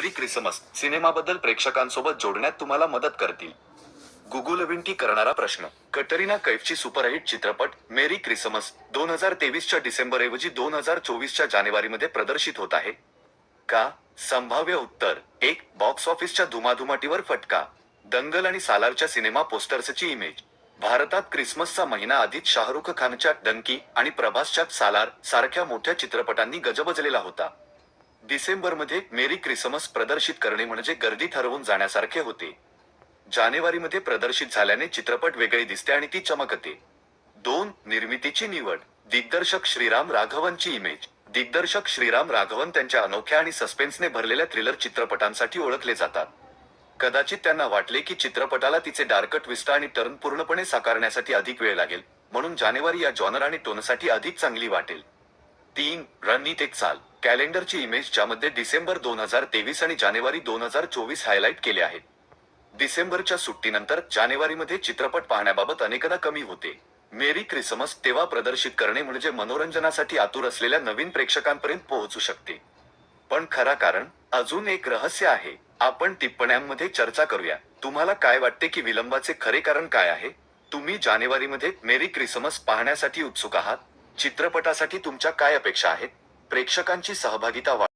मेरी Christmas सिनेमाबद्दल प्रेक्षकांसोबत जोडण्यात तुम्हाला मदत करतील. गुगल विंटी करणारा प्रश्न. कटरीना कैफची सुपरहिट चित्रपट मेरी क्रिसमस दोन हजार तेवीसच्या डिसेंबर ऐवजी दोन हजार चोवीसच्या जानेवारीमध्ये प्रदर्शित होत आहे. का? संभाव्य उत्तर. एक बॉक्स ऑफिसच्या धुमाधुमाटीवर फटका. दंगल आणि सालारच्या सिनेमा पोस्टर्सची इमेज भारतात क्रिसमसचा महिना आधीच शाहरुख खानच्या डंकी आणि प्रभासच्या सालार सारख्या मोठ्या चित्रपटांनी गजबजलेला होता. डिसेंबरमध्ये मेरी क्रिसमस प्रदर्शित करणे म्हणजे गर्दी ठरवून जाण्यासारखे होते. जानेवारीमध्ये प्रदर्शित झाल्याने चित्रपट वेगळे दिसते आणि ती चमकते. दोन निर्मितीची निवड. दिग्दर्शक श्रीराम राघवनची इमेज दिग्दर्शक श्रीराम राघवन त्यांच्या अनोख्या आणि सस्पेन्सने भरलेल्या थ्रिलर चित्रपटांसाठी ओळखले जातात. कदाचित त्यांना वाटले की चित्रपटाला तिचे डार्कट ट्विस्ट आणि टर्न पूर्णपणे साकारण्यासाठी अधिक वेळ लागेल म्हणून जानेवारी या जॉनर आणि टोनसाठी अधिक चांगली वाटेल. तीन रणनीत एक चाल. कॅलेंडरची इमेज ज्यामध्ये डिसेंबर दोन हजार तेवीस आणि जानेवारी दोन हजार चोवीस हायलाइट केले आहेत. डिसेंबरच्या सुट्टीनंतर जानेवारीमध्ये चित्रपट पाहण्याबाबत अनेकदा कमी होते. मेरी क्रिसमस तेव्हा प्रदर्शित करणे म्हणजे मनोरंजनासाठी आतुर असलेल्या नवीन प्रेक्षकांपर्यंत पोहोचू शकते. पण खरा कारण अजून एक रहस्य आहे. आपण टिप्पण्यांमध्ये चर्चा करूया. तुम्हाला काय वाटते की विलंबाचे खरे कारण काय आहे? तुम्ही जानेवारीमध्ये मेरी क्रिसमस पाहण्यासाठी उत्सुक आहात? चित्रपटासाठी तुमच्या काय अपेक्षा आहेत? प्रेक्षकांची सहभागिता वाढ